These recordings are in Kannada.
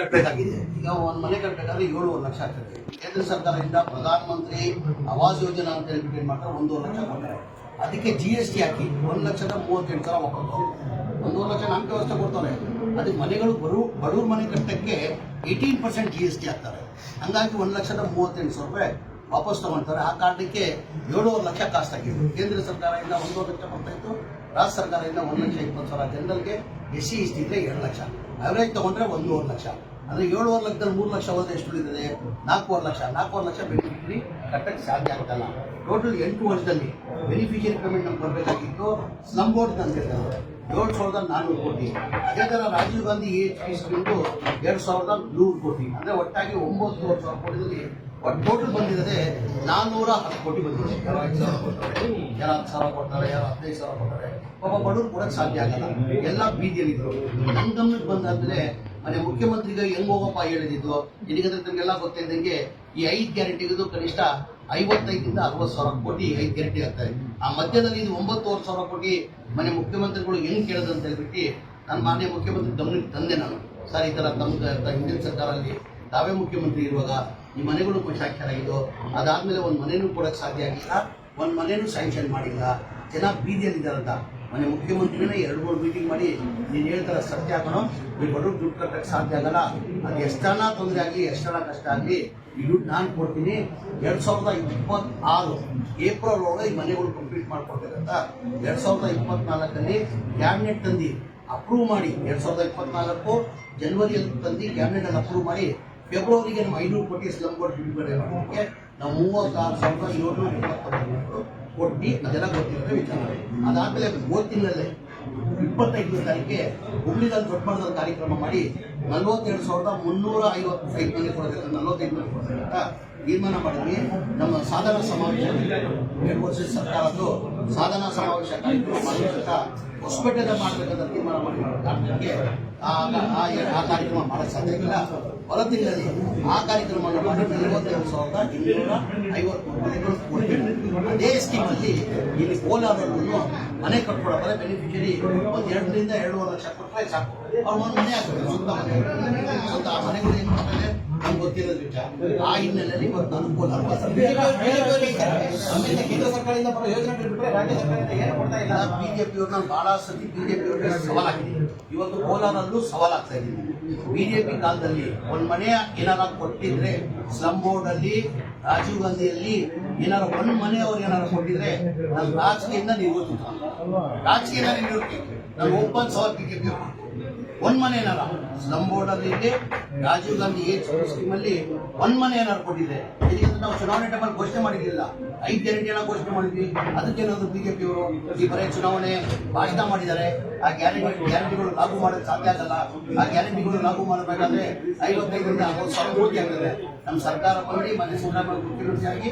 ಕಟ್ಟಬೇಕಾಗಿದೆ ಈಗ ಒಂದು ಮನೆ ಕಟ್ಟಬೇಕಾದ್ರೆ ಏಳುವರೆ ಲಕ್ಷ ಆಗ್ತದೆ. ಕೇಂದ್ರ ಸರ್ಕಾರದಿಂದ ಪ್ರಧಾನ ಮಂತ್ರಿ ಆವಾಸ್ ಯೋಜನಾ ಅಂತ ಹೇಳ್ಬಿಟ್ಟು ಏನು ಮಾಡ್ತಾರೆ ಒಂದೂವರೆ ಲಕ್ಷ ಕೊಡ್ತಾರೆ. ಅದಕ್ಕೆ ಜಿ ಎಸ್ ಟಿ ಹಾಕಿ ಒಂದು ಲಕ್ಷದ ಮೂವತ್ತೆಂಟು ಸಾವಿರ ಒಪ್ಪಿದ್ರು ಒಂದೂವರೆ ಲಕ್ಷ ನಾಲ್ಕು ವ್ಯವಸ್ಥೆ ಕೊಡ್ತಾರೆ. ಅದಕ್ಕೆ ಮನೆಗಳು ಬರು, ಬಡವ್ರ ಮನೆ ಕಟ್ಟಕ್ಕೆ eighteen percent G S T ಹಾಕ್ತಾರೆ. ಹಂಗಾಗಿ ಒಂದು ಲಕ್ಷದ ಮೂವತ್ತೆಂಟು ಸಾವಿರ ರೂಪಾಯಿ ವಾಪಸ್ ತಗೊಳ್ತಾರೆ ಆ ಕಾರಣಕ್ಕೆ ಏಳುವರೆ ಲಕ್ಷ ಕಾಸ್ಟ್ ಆಗಿದೆ. ಕೇಂದ್ರ ಸರ್ಕಾರದಿಂದ ಒಂದೂವರೆ ಲಕ್ಷ ಬರ್ತಾ ಇತ್ತು. ರಾಜ್ಯ ಸರ್ಕಾರದಿಂದ ಒಂದು ಲಕ್ಷ ಇಪ್ಪತ್ತು ಸಾವಿರ ಜನರಲ್ಗೆ ಎಸ್ ಸಿ ಇಷ್ಟಿದ್ರೆ ಟಿ ಇದ್ರೆ ಎರಡು ಲಕ್ಷ. ಅವರೇಜ್ ತಗೊಂಡ್ರೆ ಒಂದೂವರೆ ಲಕ್ಷ. ಅಂದ್ರೆ ಏಳುವರೆ ಲಕ್ಷದಲ್ಲಿ ಮೂರು ಲಕ್ಷ ಹೋದ್ರೆ ಎಷ್ಟು ಉಳಿದಿದೆ ನಾಲ್ಕೂವರೆ ಲಕ್ಷ. ನಾಲ್ಕೂವರೆ ಲಕ್ಷ ಬೆನಿಫಿಷರಿ ಕಟ್ಟಕ್ಕೆ ಸಾಧ್ಯ ಆಗ್ತಲ್ಲ. ಟೋಟಲ್ ಎಂಟು ವರ್ಷದಲ್ಲಿ ಬೆನಿಫಿಷಿಯರಿ ಪೇಮೆಂಟ್ ನಮ್ಗೆ ಬರಬೇಕಾಗಿತ್ತು. ಸ್ಲಮ್ ಬೋರ್ಡ್ ಏಳು ಸಾವಿರದ ನಾನ್ನೂರು ಕೋಟಿ. ಅದೇ ಥರ ರಾಜೀವ್ ಗಾಂಧಿ ಎಚ್ ಪಿ ಬಿಟ್ಟು ಎರಡು ಸಾವಿರದ ನೂರು ಕೋಟಿ. ಅಂದರೆ ಒಟ್ಟಾಗಿ ಒಂಬತ್ತುವರೆ ಸಾವಿರ ಕೋಟಿದಲ್ಲಿ ಒಟ್ಟು ಟೋಟಲ್ ಬಂದಿರೋದೇ ನಾನ್ನೂರ ಹತ್ತು ಕೋಟಿ ಬಂದಿದೆ. ಯಾರು ಐದು ಸಾವಿರ ಕೊಡ್ತಾರೆ, ಯಾರು ಹತ್ತು ಸಾವಿರ ಕೊಡ್ತಾರೆ, ಯಾರು ಹದಿನೈದು ಸಾವಿರ ಕೊಡ್ತಾರೆ. ಒಬ್ಬ ಬಡವ್ರು ಕೊಡೋಕ್ಕೆ ಸಾಧ್ಯ ಆಗಲ್ಲ. ಎಲ್ಲ ಬೀದಿಯಲ್ಲಿದ್ದರು ನಮ್ಮ ಗಮನಕ್ಕೆ ಬಂದಾದ್ಮೇಲೆ ಮನೆ ಮುಖ್ಯಮಂತ್ರಿಗೆ ಹೆಂಗ್ ಹೋಗಪ್ಪ ಹೇಳಿದ್ದು? ಇದಕ್ಕೆ ತಮಗೆಲ್ಲ ಗೊತ್ತಿದ್ದಂಗೆ ಈ ಐದು ಗ್ಯಾರಂಟಿಗೂ ಕನಿಷ್ಠ ಐವತ್ತೈದರಿಂದ ಅರವತ್ತು ಸಾವಿರ ಕೋಟಿ ಐದು ಗ್ಯಾರಂಟಿ ಆಗ್ತಾರೆ ಆ ಮಧ್ಯದಲ್ಲಿ ಇದು ಒಂಬತ್ತುವರೆ ಸಾವಿರ ಕೋಟಿ ಮನೆ ಮುಖ್ಯಮಂತ್ರಿಗಳು ಹೆಂಗ್ ಕೇಳದಂತ ಹೇಳ್ಬಿಟ್ಟು ನಾನು ಮಾನ್ಯ ಮುಖ್ಯಮಂತ್ರಿ ಗಮನಕ್ಕೆ ತಂದೆ ನಾನು. ಸರ್, ಈ ಥರ ತಮ್ಮ ಹಿಂದಿನ ಸರ್ಕಾರದಲ್ಲಿ ತಾವೇ ಮುಖ್ಯಮಂತ್ರಿ ಇರುವಾಗ ಈ ಮನೆಗಳು ಕುಶಾಖ್ಯರಾಗಿದ್ದು ಅದಾದ್ಮೇಲೆ ಒಂದು ಮನೆನೂ ಕೊಡಕ್ಕೆ ಸಾಧ್ಯ ಆಗಿಲ್ಲ, ಒಂದು ಮನೆನೂ ಸ್ಯಾಂಕ್ಷನ್ ಮಾಡಿಲ್ಲ, ಜನ ಬೀದಿಯಲ್ಲಿದ್ದಾರಂತ ಮನೆ ಮುಖ್ಯಮಂತ್ರಿನೇ ಎರಡು ಮೂರು ಮೀಟಿಂಗ್ ಮಾಡಿ ನೀನು ಹೇಳ್ತಾರ ಸತ್ಯ ಹಾಕೋಣ ನೀವು ಬಡವ್ರು ದುಡ್ಡು ಕಟ್ಟಕ್ಕೆ ಸಾಧ್ಯ ಆಗಲ್ಲ. ಅದು ಎಷ್ಟನ್ನ ತೊಂದರೆ ಆಗಲಿ ಎಷ್ಟನ ಕಷ್ಟ ಆಗಲಿ, ಈ ದುಡ್ಡು ನಾನು ಕೊಡ್ತೀನಿ. ಎರಡು ಸಾವಿರದ ಇಪ್ಪತ್ತಾರು ಏಪ್ರಿಲ್ ಒಳಗೆ ಈ ಮನೆಗಳು ಕಂಪ್ಲೀಟ್ ಮಾಡ್ಕೊಡ್ಬೇಕಂತ ಎರಡು ಸಾವಿರದ ಇಪ್ಪತ್ನಾಲ್ಕಲ್ಲಿ ಕ್ಯಾಬಿನೆಟ್ ತಂದು ಅಪ್ರೂವ್ ಮಾಡಿ. ಎರಡು ಸಾವಿರದ ಇಪ್ಪತ್ನಾಲ್ಕು ಜನವರಿಯಲ್ಲಿ ತಂದು ಕ್ಯಾಬಿನೆಟಲ್ಲಿ ಅಪ್ರೂವ್ ಮಾಡಿ. ಫೆಬ್ರವರಿಗೆ ನಮ್ಮ ಐನೂರು ಕೋಟಿ ಸ್ಲಮ್ ಕೋಟಿ ಬಿಡುಗಡೆ ಮಾಡೋದಕ್ಕೆ ನಾವು ಮೂವತ್ತಾರು ಸಾವಿರದ ಏಳ್ನೂರ ಇಪ್ಪತ್ತೊಂಬತ್ತು. ಕೊಟ್ಟು ಅದೆಲ್ಲ ಗೊತ್ತಿರೋದೇ ವಿಚಾರ. ಅದಾದ್ಮೇಲೆ ಹೋದ ತಿಂಗಳಲ್ಲೇ ಇಪ್ಪತ್ತೈದನೇ ತಾರೀಕಿಗೆ ಹುಬ್ಳಿದಲ್ಲಿ ದೊಡ್ಡ ಮಟ್ಟದಲ್ಲಿ ಕಾರ್ಯಕ್ರಮ ಮಾಡಿ ನಲ್ವತ್ತೆರಡು ಸಾವಿರದ ಮುನ್ನೂರ ಐವತ್ತೈದು ಮಂದಿ ಕೊಡಬೇಕು ನಲ್ವತ್ತೈದು ಮಂದಿ ಕೊಡಬೇಕಂತ ತೀರ್ಮಾನ ಮಾಡಿದ್ವಿ. ನಮ್ಮ ಸಾಧನಾ ಸಮಾವೇಶ ಎರಡು ವರ್ಷದ ಸರ್ಕಾರದ್ದು ಸಾಧನಾ ಸಮಾವೇಶ ಕಾರ್ಯಕ್ರಮ ಮಾಡಿದಂತ ಹೊಸಪೇಟೆದ ಮಾಡಬೇಕಂತ ತೀರ್ಮಾನ ಮಾಡಿ ಕಾರಣಕ್ಕೆ ಆ ಕಾರ್ಯಕ್ರಮ ಮಾಡಕ್ಕೆ ಸಾಧ್ಯ ಇಲ್ಲ. ಹೊರ ತಿಂಗಳಲ್ಲಿ ಆ ಕಾರ್ಯಕ್ರಮವನ್ನು ಮಾಡಿ ನಲವತ್ತೆರಡು ಸಾವಿರದ ಇನ್ನೂರ ಐವತ್ತು ಅದೇ ಸ್ಕೀಮಲ್ಲಿ ಇಲ್ಲಿ ಕೋಲಾರವನ್ನು ಮನೆ ಕಟ್ಕೊಳ್ಳೋದ್ರೆ ಬೆನಿಫಿಷರಿ ಒಂದು ಎರಡರಿಂದ ಎರಡೂವರೆ ಲಕ್ಷ ಕೊಟ್ಟರೆ ಸಾಕು. ಅವ್ರ ಒಂದು ಮನೆ ಹಾಕ್ಬೇಕು ಸ್ವಂತ ಮನೆ. ಸ್ವಂತ ಆ ಮನೆಗಳು ಏನು ಮಾಡ್ತಾರೆ ನಮ್ಗೆ ಗೊತ್ತಿರೋದು ವಿಚಾರ. ಆ ಹಿನ್ನೆಲೆಯಲ್ಲಿ ಇವತ್ತು ಕೇಂದ್ರ ಸರ್ಕಾರದಿಂದ ಬರೋ ಯೋಜನೆ ಬಿಟ್ಟರೆ ರಾಜ್ಯ ಸರ್ಕಾರದಿಂದ ಏನು ಕೊಡ್ತಾ ಇಲ್ಲ. ಬಿಜೆಪಿ ಅವ್ರನ್ನ ಬಹಳ ಸತಿ ಬಿಜೆಪಿಯವ್ರಿಗೆ ಸವಾಲಾಗಿದೆ ಇವತ್ತು ಕೋಲಾರಲ್ಲೂ ಸವಾಲಾಗ್ತಾ ಇದೆ. ಬಿಜೆಪಿ ಕಾಲದಲ್ಲಿ ಒಂದ್ ಮನೆ ಏನಾರ ಕೊಟ್ಟಿದ್ರೆ ಸ್ಲಮ್ ಬೋರ್ಡ್ ಅಲ್ಲಿ, ರಾಜೀವ್ ಗಾಂಧಿಯಲ್ಲಿ ಏನಾರ ಒಂದ್ ಮನೆ ಅವ್ರು ಏನಾರ ಕೊಟ್ಟಿದ್ರೆ ನಾನು ರಾಜಕೀಯದಿಂದ ನೀವು ರಾಜಕೀಯದಿಂದ ನಿವೃತ್ತಿ ನಾನು ಓಪನ್ ಸವಾಲ್ ಬಿಜೆಪಿ ಒಂದ್ ಮನೆ ಏನಾರ ಸ್ಲಮ್ ಬೋರ್ಡ್ ಅಲ್ಲಿ ರಾಜೀವ್ ಗಾಂಧಿ ಏಜ್ ಸ್ಕೀಮ್ ಅಲ್ಲಿ ಒಂದ್ ಮನೆ ಏನಾರು ಕೊಟ್ಟಿದೆ ಇದಕ್ಕೆ ನಾವು ಚುನಾವಣೆ ಟೈಮಲ್ಲಿ ಘೋಷಣೆ ಮಾಡಿರ್ಲಿಲ್ಲ. ಐದು ಜನ ಘೋಷಣೆ ಮಾಡಿದ್ವಿ. ಅದಕ್ಕೇನಾದ್ರು ಬಿಜೆಪಿ ಅವರು ಈ ಬರೆಯ ಚುನಾವಣೆ ಭಾಷಣ ಮಾಡಿದ್ದಾರೆ. ಆ ಗ್ಯಾರಂಟಿ ಗ್ಯಾರಂಟಿಗಳು ಲಾಗು ಮಾಡೋದು ಸಾಧ್ಯ ಆಗಲ್ಲ. ಆ ಗ್ಯಾರಂಟಿಗಳು ಲಾಗು ಮಾಡಬೇಕಾದ್ರೆ ಐವತ್ತೈದರಿಂದ ಅರವತ್ತು ಸಾವಿರ ಕೋಟಿ ಆಗ್ತದೆ. ನಮ್ಮ ಸರ್ಕಾರ ಬಂದು ಮನೆ ಸಿದ್ದರಾಮಯ್ಯ ಮುಖ್ಯಮಂತ್ರಿಯಾಗಿ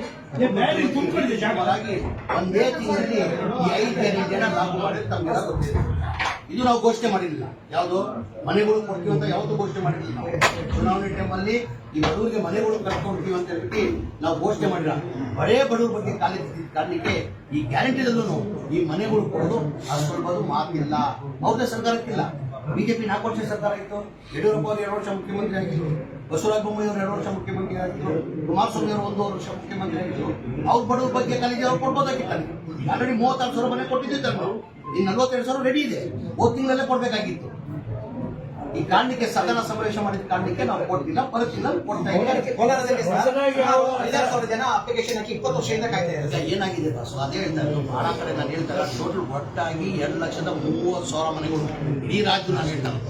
ಒಂದೇ ತಿಂಗಳಲ್ಲಿ ಈ ಐದು ಗ್ಯಾರಂಟಿಯನ್ನ ಲಾಗು ಮಾಡಿದ್ರೆ ತಮ್ಮ ಗೊತ್ತಿದೆ ಇದು ನಾವು ಘೋಷಣೆ ಮಾಡಿರಲಿಲ್ಲ ಯಾವುದು ಮನೆಗಳು ಕೊಡ್ತೀವಿ ಅಂತ ಯಾವುದು ಘೋಷಣೆ ಮಾಡಿರಲಿಲ್ಲ ನಾವು. ಚುನಾವಣೆ ಟೈಮಲ್ಲಿ ಈ ಬಡವರಿಗೆ ಮನೆಗಳು ಕಟ್ಕೊಡ್ತೀವಿ ಅಂತ ಹೇಳ್ಬಿಟ್ಟು ನಾವು ಘೋಷಣೆ ಮಾಡಿರ ಬಡೇ ಬಡವ್ರ ಬಗ್ಗೆ ಕಾಲೇಜ್ ಕಾರಣಕ್ಕೆ ಈ ಗ್ಯಾರಂಟಿದಲ್ಲೂ ಈ ಮನೆಗಳು ಕೊಡೋದು ಅದು ಕೊಡ್ಬೋದು ಮಾತಿಲ್ಲ. ಮೌಲ್ಯ ಸರ್ಕಾರಕ್ಕಿಲ್ಲ. ಬಿಜೆಪಿ ನಾಲ್ಕು ವರ್ಷ ಸರ್ಕಾರ ಇತ್ತು ಯಡಿಯೂರಪ್ಪ ಅವರು ಎರಡು ವರ್ಷ ಮುಖ್ಯಮಂತ್ರಿ ಆಗಿದ್ರು. ಬಸವರಾಜ ಬೊಮ್ಮಾಯಿ ಅವರು ಎರಡು ವರ್ಷ ಮುಖ್ಯಮಂತ್ರಿ ಆಗಿದ್ರು. ಕುಮಾರಸ್ವಾಮಿ ಅವರು ಒಂದು ವರ್ಷ ಮುಖ್ಯಮಂತ್ರಿ ಆಗಿದ್ರು. ಅವ್ರ ಬಡವ್ರ ಬಗ್ಗೆ ಕಾಲೇಜ್ ಅವ್ರು ಕೊಡ್ಬೋದಾಗಿತ್ತು ಆಲ್ರೆಡಿ ಮೂವತ್ತಾರು ಸಾವಿರ ಮನೆ ಕೊಟ್ಟಿದ್ದೆ ನಾವು ಈ ನಲ್ವತ್ತೆರಡು ಸಾವಿರ ರೆಡಿ ಇದೆ. ಹೋದ ತಿಂಗಳಲ್ಲೇ ಕೊಡ್ಬೇಕಾಗಿತ್ತು. ಈ ಕಾರಣಕ್ಕೆ ಸದನ ಸಮಾವೇಶ ಮಾಡಿದ ಕಾರಣಕ್ಕೆ ನಾವು ಕೊಡ್ತಿಲ್ಲ ಬರುತ್ತಿಲ್ಲ ಕೊಡ್ತಾ ಐದಾರು ಸಾವಿರ ಜನ ಅಪ್ಲಿಕೇಶನ್ ಹಾಕಿ ಇಪ್ಪತ್ತು ವರ್ಷದಿಂದ ಕಾಯ್ತಾ ಇದ್ದಾರೆ ಏನಾಗಿದೆ ಬಸ್ ಅದೇ ಹೇಳ್ತಾರೆ ಬಹಳ ಕಡೆ ನಾನು ಹೇಳ್ತಾರೆ ಟೋಟಲ್ ಒಟ್ಟಾಗಿ ಎರಡು ಲಕ್ಷದ ಮೂವತ್ತು ಸಾವಿರ ಮನೆಗಳು ಇಡೀ ರಾಜ್ಯ ನಾನು ಹೇಳ್ತಾರೆ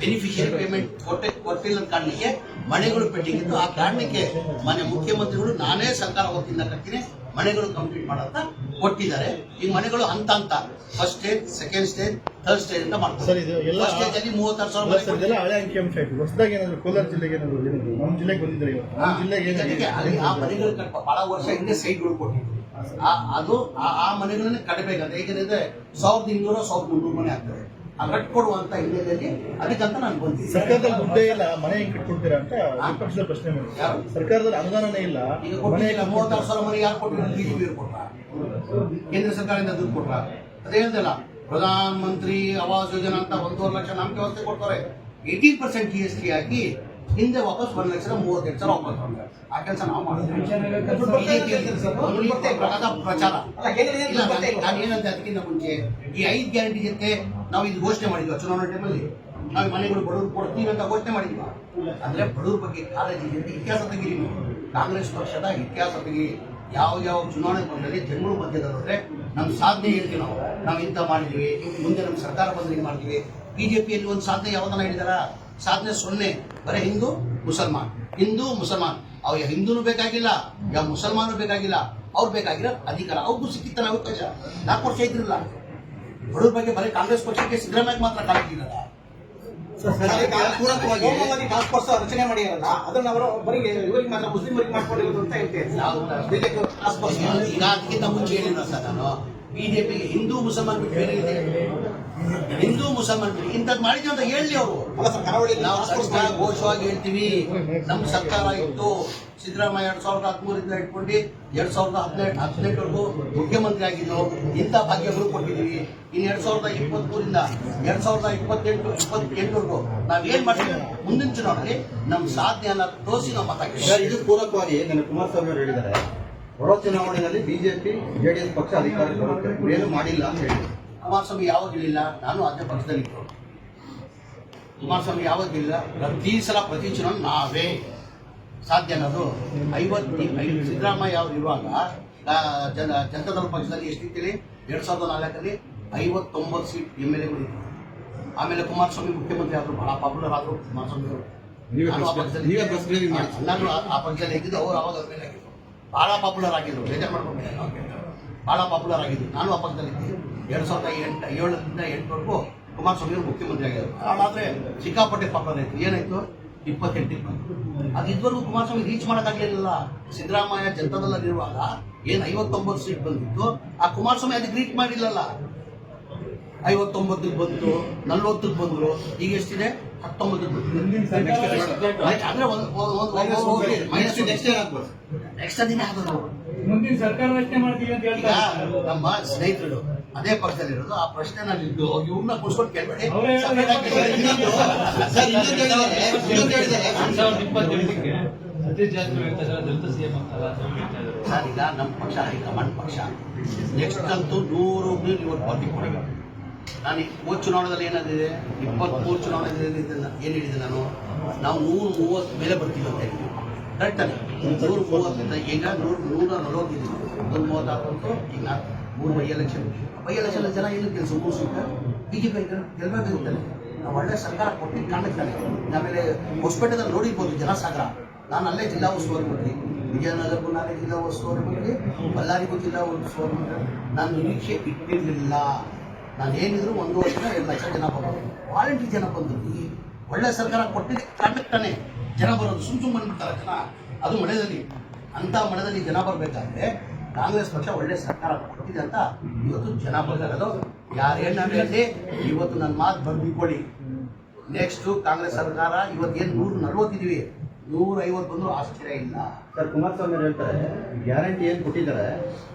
ಬೆನಿಫಿಷಿಯರಿ ಪೇಮೆಂಟ್ ಕೊಟ್ಟೆ ಕೊಟ್ಟಿಲ್ಲ ಕಾರಣಕ್ಕೆ ಮನೆಗಳು ಪೆಟ್ಟಿಗೆ ಇತ್ತು ಆ ಕಾರಣಕ್ಕೆ ಮನೆ ಮುಖ್ಯಮಂತ್ರಿಗಳು ನಾನೇ ಸರ್ಕಾರ ವತಿಯಿಂದ ಕಟ್ತೀನಿ ಮನೆಗಳು ಕಂಪ್ಲೀಟ್ ಮಾಡಂತ ಕೊಟ್ಟಿದ್ದಾರೆ. ಈ ಮನೆಗಳು ಹಂತ ಹಂತ first stage second stage third stage ಅಂತ ಮಾಡ್ತಾರೆ. ಫಸ್ಟ್ ಸ್ಟೇಜ್ ಅಲ್ಲಿ ಮೂವತ್ತಾರು ಸಾವಿರ ಹಳೆ ಅಂಕಿಅಂಶ ಹೊಸದಾಗಿ ಏನಾದ್ರು ಕೋಲಾರ ಜಿಲ್ಲೆಗೆ ಏನಾದ್ರು ನಮ್ಮ ಜಿಲ್ಲೆಗೆ ಬಂದಿದ್ರೆ ಜಿಲ್ಲೆಗೆ ಆ ಮನೆಗಳು ಬಹಳ ವರ್ಷ ಹಿಂದೆ ಸೈಟ್ಗಳು ಕೊಟ್ಟಿದ್ರು. ಅದು ಆ- ಆ ಮನೆಗಳನ್ನ ಕಟ್ಟಬೇಕಂತ. ಏಕೆಂದ್ರೆ ಸಾವಿರದ ಇನ್ನೂರ ಸಾವಿರದ ಮುನ್ನೂರು ಮನೆ ಆಗ್ತದೆ. ಕಟ್ಕೊಡುವಂತ ಹಿನ್ನೆಲೆಯಲ್ಲಿ ಅದಕ್ಕಂತ ನಾನು ಬಂದಿದ್ದೀನಿ. ಸರ್ಕಾರದಲ್ಲಿ ದುಡ್ಡೇ ಇಲ್ಲ ಮನೆ ಹೆಂಗ್ ಕಟ್ಕೊಡ್ತೀರಾ ಅಂತ ವಿಪಕ್ಷದ ಪ್ರಶ್ನೆ ಮಾಡಿ ಯಾರು? ಸರ್ಕಾರದಲ್ಲಿ ಅನುದಾನನೇ ಇಲ್ಲ. ಈಗ ಮನೆ ಕೊಟ್ಟಿಲ್ಲ ಹೆಂಗ್ ಮೂವತ್ತಾರು? ಸಾವಿರ ಮನೆ ಯಾರು ಕೊಟ್ಟಿದ್ರು ಬಿಜೆಪಿ ಕೇಂದ್ರ ಸರ್ಕಾರದಿಂದ ದುಡ್ಡು ಕೊಟ್ರ? ಅದೇ ಹೇಳ್ದಲ್ಲ ಪ್ರಧಾನ ಮಂತ್ರಿ ಆವಾಸ್ ಯೋಜನಾ ಅಂತ ಒಂದೂವರೆ ಲಕ್ಷ ನಮ್ಗೆ ವ್ಯವಸ್ಥೆ ಕೊಡ್ತಾರೆ. Eighteen percent G S T ಹಾಕಿ ಹಿಂದೆ ವಾಪಸ್ ಒಂದು ಲಕ್ಷ ಮೂವತ್ತೆಂಟು ಸಾವಿರ ವಾಪಸ್ ಬಂದ್ರೆ. ಆ ಕೆಲಸ ನಾವು ಮಾಡಿದ್ವಿ ಪ್ರಚಾರ. ಅಲ್ಲ ಏನಿದೆ ಇಲ್ಲ ಅಂತ ಗೊತ್ತೇ ನಾನು ಇಲ್ಲ. ನಾನು ಏನಂತ ಅದಕ್ಕಿಂತ ಮುಂಚೆ ಈ ಐದು ಗ್ಯಾರಂಟಿ ಜೊತೆ ನಾವು ಇದು ಘೋಷಣೆ ಮಾಡಿದ್ವಿ ಚುನಾವಣೆ ಟೈಮಲ್ಲಿ ನಾವು ಮನೆಗಳು ಬಡವರು ಕೊಡ್ತೀವಿ ಅಂತ ಘೋಷಣೆ ಮಾಡಿದ್ವಿ. ಅಂದ್ರೆ ಬಡವ್ರ ಬಗ್ಗೆ ಕಾಳಜಿ ಇತಿಹಾಸ ತೆಗಿರಿ ಕಾಂಗ್ರೆಸ್ ಪಕ್ಷದ ಇತಿಹಾಸ ತೆಗಿರಿ. ಯಾವ ಯಾವ ಚುನಾವಣೆ ಬಂದಲ್ಲಿ ಜನಗಳು ಬಂದಿದ್ದಾರೆ ನಮ್ಮ ಸಾಧನೆ ಹೇಳ್ತೀವಿ ನಾವು. ನಾವು ಇಂಥ ಮಾಡಿದ್ವಿ, ಮುಂದೆ ನಮ್ಮ ಸರ್ಕಾರ ಬಂದ್ರೆ ಮಾಡ್ತೀವಿ. ಬಿಜೆಪಿಯಲ್ಲಿ ಒಂದು ಸಾಧನೆ ಯಾವ್ದನ್ನ ಹೇಳಿದಾರ? ಸಾಧನೆ ಸೊನ್ನೆ. ಬರೇ ಹಿಂದೂ, ಮುಸಲ್ಮಾನ್. ಹಿಂದೂ, ಮುಸಲ್ಮಾನ್. ಅವ ಹಿಂದೂನು ಬೇಕಾಗಿಲ್ಲ ಯಾವ ಮುಸಲ್ಮಾನು ಬೇಕಾಗಿಲ್ಲ. ಅವ್ರು ಬೇಕಾಗಿರೋ ಅಧಿಕಾರ ಅವ್ರಿಗೂ ಸಿಕ್ಕಿತ್ತಲ್ಲ ಅವಕಾಶ. ನಾಲ್ಕು ವರ್ಷ ಇದ್ರಲ್ಲ ಬಡವ್ರ ಬಗ್ಗೆ ಬರೀ ಕಾಂಗ್ರೆಸ್ ಪಕ್ಷಕ್ಕೆ ಸಿದ್ದರಾಮಯ್ಯ ಮಾತ್ರ ಕಾಲಿಟ್ಟಿರಲ್ಲ ಕೋಮುವಾದಿ ಟಾಸ್ಕ್ ಫೋರ್ಸ್ ರಚನೆ ಮಾಡಿರಲ್ಲ ಅದನ್ನ ಅವರು ಬರೀ ಇವರಿಗೆ ಮಾತ್ರ ಮುಸ್ಲಿಮರಿಗೆ ಮಾಡ್ಕೊಂಡಿರೋದು ಅಂತ ಹೇಳ್ತೇವೆ ಟಾಸ್ಕ್ ಫೋರ್ಸ್ ಈಗ ಅದಕ್ಕಿಂತ ಮುಂಚೆ ಹೇಳಿದ್ರು ಸರ್ ನಾನು? ಬಿಜೆಪಿಗೆ ಹಿಂದೂ ಮುಸಲ್ಮಾನ್ ಬಿಟ್ಟು ಬೇರೆ ಇದೆ. ಹಿಂದೂ ಮುಸಲ್ಮಾನ್ ಬಿಟ್ಟು ಇಂಥದ್ದು ಮಾಡಿದ್ವಿ ಅಂತ ಹೇಳಿ ಅವರು. ನಾವು ಸರ್ಕಾರ ಘೋಷವಾಗಿ ಹೇಳ್ತೀವಿ ನಮ್ಮ ಸರ್ಕಾರ ಇತ್ತು. ಸಿದ್ದರಾಮಯ್ಯ ಎರಡ್ ಸಾವಿರದ ಹದಿಮೂರಿಂದ ಇಟ್ಕೊಂಡು ಎರಡ್ ಸಾವಿರದ ಹದಿನೆಂಟು ಹದಿನೆಂಟವರೆಗೂ ಮುಖ್ಯಮಂತ್ರಿ ಆಗಿದ್ದು ಇಂಥ ಭಾಗ್ಯಗಳು ಕೊಟ್ಟಿದ್ದೀವಿ. ಇನ್ನು ಎರಡ್ ಸಾವಿರದ ಇಪ್ಪತ್ಮೂರಿಂದ ಎರಡ್ ಸಾವಿರದ ಇಪ್ಪತ್ತೆಂಟು ಇಪ್ಪತ್ತೆಂಟವರೆಗೂ ನಾವ್ ಏನ್ ಮಾಡ್ತೀವಿ? ಮುಂದಿನ ಚುನಾವಣೆಯಲ್ಲಿ ನಮ್ಮ ಸಾಧನೆಯನ್ನ ತೋರಿಸಿ ನಾವು ಮಾತಾಡ್ತೀವಿ. ಇದು ಪೂರಕವಾಗಿ ನನ್ನ ಕುಮಾರಸ್ವಾಮಿ ಅವರು ಹೇಳಿದ್ದಾರೆ. ಬರೋ ಚುನಾವಣೆಯಲ್ಲಿ ಬಿಜೆಪಿ ಜೆಡಿಎಸ್ ಪಕ್ಷ ಅಧಿಕಾರಕ್ಕೆ ಬರುತ್ತೆ. ಏನು ಮಾಡಿಲ್ಲ ಅಂತ ಹೇಳಿ ಕುಮಾರಸ್ವಾಮಿ ಯಾವಾಗಲಿಲ್ಲ ನಾನು ಅದೇ ಪಕ್ಷದಲ್ಲಿ ಕುಮಾರಸ್ವಾಮಿ ಯಾವಾಗಲಿಲ್ಲ ಪ್ರತಿ ಸಲ ಪ್ರತಿ ಚುನಾವಣೆ ನಾವೇ. ಸಾಧ್ಯ ಅನ್ನೋದು ಐವತ್ತು ಐದು ಸಿದ್ದರಾಮಯ್ಯ ಅವರು ಇರುವಾಗ ಜನ ಜನತಾದಳ ಪಕ್ಷದಲ್ಲಿ ಎಷ್ಟಿತ್ತೇಳಿ ಎರಡು ಸಾವಿರದ ನಾಲ್ಕರಲ್ಲಿ ಐವತ್ತೊಂಬತ್ತು ಸೀಟ್ ಎಂ ಎಲ್ ಎಗಳು ಆಮೇಲೆ ಕುಮಾರಸ್ವಾಮಿ ಮುಖ್ಯಮಂತ್ರಿ ಆದರು ಬಹಳ ಪಾಪ್ಯುಲರ್ ಆದರು ಕುಮಾರಸ್ವಾಮಿ ಅವರು. ನಾನು ಆ ಪಕ್ಷದಲ್ಲಿ ನಾನು ಆ- ಪಕ್ಷದಲ್ಲಿ ಇದ್ದಿದ್ದು ಅವರು ಅವಾಗ ಮೇಲೆ ಆಗಿದ್ರು. ಬಹಳ ಪಾಪ್ಯುಲರ್ ಆಗಿದ್ರು. ಬೇಜಾರು ಮಾಡ್ಕೊಂಡ್ಬಿಟ್ಟೆ ಭಾಳ ಪಾಪ್ಯುಲರ್ ಆಗಿದ್ರು. ನಾನು ಆ ಪಕ್ಷದಲ್ಲಿ ಎರಡು ಎರಡ್ ಸಾವಿರದ ಎಂಟು, ಏಳರಿಂದ ಎಂಟವರೆಗೂ ಕುಮಾರಸ್ವಾಮಿ ಅವರು ಮುಖ್ಯಮಂತ್ರಿ ಆಗಿದ್ರು. ಆದರೆ ಸಿಕ್ಕಾಪಟ್ಟೆ ಪಾಪ್ಯುಲರ್ ಆಯ್ತು. ಏನಾಯ್ತು? ಇಪ್ಪತ್ತೆಂಟು, ಇಪ್ಪತ್ತು. ಅದು ಇದುವರೆಗೂ ಕುಮಾರಸ್ವಾಮಿ ರೀಚ್ ಮಾಡೋಕ್ಕಾಗಲಿಲ್ಲ. ಸಿದ್ದರಾಮಯ್ಯ ಜನತಾದಲ್ಲಿರುವಾಗ ಏನು ಐವತ್ತೊಂಬತ್ತು ಸೀಟ್ ಬಂದಿತ್ತು, ಆ ಕುಮಾರಸ್ವಾಮಿ ಅದಕ್ಕೆ ರೀಚ್ ಮಾಡಿಲ್ಲಲ್ಲ. ಐವತ್ತೊಂಬತ್ತಕ್ಕೆ ಬಂತು, ನಲ್ವತ್ತಕ್ಕೆ ಬಂದ್ರು. ಈಗ ಎಷ್ಟಿದೆ? ನೆಕ್ಸ್ಟ್ ದಿನ ಮುಂದಿನ ಸರ್ಕಾರ ರಚನೆ ಮಾಡ್ತೀವಿ ಅಂತ ಹೇಳ್ತಾ ಹೇಳ್ತಾರೆ ನಮ್ಮ ಸ್ನೇಹಿತರು ಅದೇ ಪಕ್ಷದಲ್ಲಿ ಇರೋದು ಆ ಪ್ರಶ್ನೆ ನಾನು ಇದ್ದು ಇವ್ರನ್ನ ಕೂರ್ಸ್ಕೊಂಡು ಕೇಳ್ಬೇಡಿ. ಸರ್ ಇನ್ನೊಂದು ಹೇಳಿದ್ದಾರೆ ಇನ್ನೊಂದು ಹೇಳಿದ್ದಾರೆ ಎರಡ್ ಸಾವಿರದ ಇಪ್ಪತ್ತೆಂಟಕ್ಕೆ ಸತೀಶ್ ಜಾರಕಿಹೊಳಿ ಹೇಳ್ತಾ ಇದ್ದಾರೆ ದಲಿತ ಸಿಎಂ ಅಂತಲ್ಲ ಅಂತ ಹೇಳ್ತಾ ಇದ್ದಾರೆ. ಸರ್ ಈಗ ನಮ್ಮ ಪಕ್ಷ ಹೈಕಮಾಂಡ್ ಪಕ್ಷ. ನೆಕ್ಸ್ಟ್ ಅಂತೂ ನೂರು ಇವತ್ತು ಪಾರ್ಟಿ ಕೊಡಬೇಕು ನಾನು ಹೋದ್ ಚುನಾವಣೆಯಲ್ಲಿ ಏನಾಗಿದೆ? ಇಪ್ಪತ್ಮೂರು ಚುನಾವಣೆ ಏನು ಹೇಳಿದೆ ನಾನು? ನಾವು ನೂರು ಮೂವತ್ತು ಮೇಲೆ ಬರ್ತೀವಿ ಅಂತ ಹೇಳಿದ್ವಿ. ಕರೆಕ್ಟ್ ಅಲ್ಲ ನೂರು ಮೂವತ್ತರಿಂದ ಈಗ ನೂರು ನೂರ ನಲವತ್ತಿದ್ದೀವಿ ಒಂದು ಮೂವತ್ತಾರು ಬಂತು ಈಗ ಮೂರು ಬೈ ಎಲೆಕ್ಷನ್. ಬೈ ಎಲೆಕ್ಷನ್ ಜನ ಏನು ಕೆಲಸ ಮುಗಿಸಿದ್ರೆ ಬಿ ಜೆ ಪಿ ಗೆಲ್ಲಬೇಕಾಗುತ್ತಲ್ಲ ನಾವು ಒಳ್ಳೆ ಸರ್ಕಾರ ಕೊಟ್ಟಿದ್ದು ಕಾಣಿಸ್ತಾನೆ ಆಮೇಲೆ ಹೊಸಪೇಟೆದಲ್ಲಿ ನೋಡಿರ್ಬೋದು ಜನಸಾಗರ ನಾನು ಅಲ್ಲೇ ಜಿಲ್ಲಾ ಉಸ್ತುವಾರಿ ಮಾಡಿ ವಿಜಯನಗರಕ್ಕೂ ನಾನೇ ಜಿಲ್ಲಾ ಉಸ್ತುವಾರಿ ಮಾಡಿ ಬಳ್ಳಾರಿಗೂ ಜಿಲ್ಲಾ ಉಸ್ತುವಾರಿ ಮಂತ್ರಿ. ನಾನು ನಿರೀಕ್ಷೆ ಇಟ್ಟಿರಲಿಲ್ಲ. ನಾನು ಏನಿದ್ರು ಒಂದು ವರ್ಷ ಎರಡು ಲಕ್ಷ ಜನ ಬರೋದು ವಾರಂಟಿ ಜನ ಬಂದರು. ಈ ಒಳ್ಳೆ ಸರ್ಕಾರ ಕೊಟ್ಟಿದ್ದ ತಾನೇ ಜನ ಬರೋದು. ಸುಮ್ ಸುಮ್ಮನೆ ಬಂದ್ಬಿಡ್ತಾರೆ ಜನ. ಅದು ಮಳೆದಲ್ಲಿ ಅಂತ ಮಳೆದಲ್ಲಿ ಜನ ಬರಬೇಕಾದ್ರೆ ಕಾಂಗ್ರೆಸ್ ಪಕ್ಷ ಒಳ್ಳೆ ಸರ್ಕಾರ ಕೊಟ್ಟಿದೆ ಅಂತ ಇವತ್ತು ಜನ ಬರ್ತಾರೆ ಯಾರೇನಲ್ಲಿ ಇವತ್ತು ನನ್ನ ಮಾತು ಬರ್ಬಿಕೊಳ್ಳಿ. ನೆಕ್ಸ್ಟು ಕಾಂಗ್ರೆಸ್ ಸರ್ಕಾರ, ಇವತ್ತೇನು ನೂರು ನಲ್ವತ್ತಿದೀವಿ ನೂರ ಐವತ್ತು ಬಂದರೂ ಆಶ್ಚರ್ಯ ಇಲ್ಲ. ಸರ್ ಕುಮಾರಸ್ವಾಮಿ ಸ್ವಾಮಿ ಹೇಳ್ತಾರೆ ಗ್ಯಾರಂಟಿ ಏನು ಕೊಟ್ಟಿದ್ದಾರೆ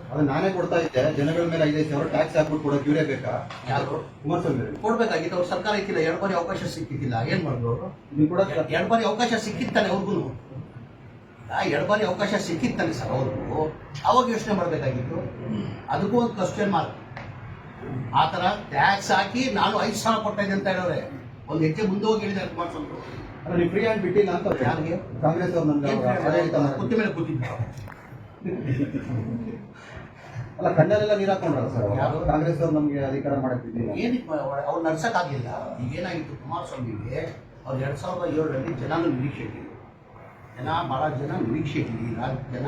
ಅದನ್ನ ನಾನೇ ಕೊಡ್ತಾ ಇದ್ದೆ ಜನಗಳ ಮೇಲೆ ಐದೈದು ಸಾವಿರ ಟ್ಯಾಕ್ಸ್ ಹಾಕ್ಬಿಟ್ಟು ಕೊಡೋಕೆ ಇವರೇ ಬೇಕಾ? ಯಾರು? ಕುಮಾರಸ್ವಾಮಿ ಅವರು ಕೊಡ್ಬೇಕಾಗಿತ್ತು ಅವ್ರು ಸರ್ಕಾರ ಇಕ್ಕಿಲ್ಲ ಎರಡು ಬಾರಿ ಅವಕಾಶ ಸಿಕ್ಕಿದ್ದಿಲ್ಲ. ಏನು ಮಾಡಿದ್ರು ಅವರು? ನೀವು ಕೂಡ ಎರಡು ಬಾರಿ ಅವಕಾಶ ಸಿಕ್ಕಿತ್ತಾನೆ ಅವ್ರಿಗೂ ಎರಡು ಬಾರಿ ಅವಕಾಶ ಸಿಕ್ಕಿತ್ತಾನೆ ಸರ್ ಅವ್ರಿಗೂ ಅವಾಗ ಯೋಚನೆ ಮಾಡಬೇಕಾಗಿತ್ತು. ಅದಕ್ಕೂ ಒಂದು ಕ್ವಶನ್ ಮಾರ್ಕ್ ಆ ಥರ ಟ್ಯಾಕ್ಸ್ ಹಾಕಿ ನಾನು ಐದು ಸಾವಿರ ಕೊಟ್ಟಿದ್ದೆ ಅಂತ ಹೇಳೋರೆ. ಒಂದು ಹೆಜ್ಜೆ ಮುಂದೆ ಹೋಗಿ ಹೇಳಿದ್ದಾರೆ ಕುಮಾರಸ್ವಾಮಿ ಅವರು. ನೀವು ಫ್ರೀ ಹ್ಯಾಂಡ್ ಬಿಟ್ಟಿಲ್ಲ ಅಂತ ಯಾರಿಗೆ? ಕಾಂಗ್ರೆಸ್ ಅವ್ರು ನಮ್ಗೆ ಏನ್ ಆಡಳಿತ ಮಾಡಿ- ಕುತ್ತಿ ಮೇಲೆ ಕೂತಿದ್ದ ಅಲ್ಲ ಕಣ್ಣಲ್ಲೆಲ್ಲ ನೀರು ಹಾಕೊಂಡ್ರಲ್ಲ ಸರ್ ಯಾರು? ಕಾಂಗ್ರೆಸ್ ಅವ್ರು ನಮಗೆ ಅಧಿಕಾರ ಮಾಡಕ್ ಬಿಟ್ಟಿಲ್ಲ. ಏನಕ್ಕೆ ಅವ್ರು ನಡ್ಸಕ್ಕಾಗಲಿಲ್ಲ ಈಗ ಏನಾಗಿತ್ತು ಕುಮಾರಸ್ವಾಮಿಗೆ ಅವ್ರು ಎರಡು ಸಾವಿರದ ಏಳರಲ್ಲಿ ಜನನು ನಿರೀಕ್ಷೆ ಇಟ್ಟಿದ್ರು ಜನ ಭಾಳ ಜನ ನಿರೀಕ್ಷೆ ಈ ರಾಜ್ಯ ಜನ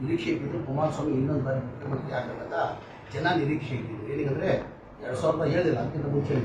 ನಿರೀಕ್ಷೆ ಇಟ್ಟಿದ್ರು ಕುಮಾರಸ್ವಾಮಿ ಇನ್ನೊಂದು ಬಾರಿ ಮುಖ್ಯಮಂತ್ರಿ ಆಗಲ್ಲ ಜನ ನಿರೀಕ್ಷೆ ಇಟ್ಟಿದ್ರು ಏನಿಗಂದ್ರೆ ಎರಡ್ ಸಾವಿರದ ಏಳಿಲ್ಲ ಅದಕ್ಕಿಂತ ಮುಂಚೆ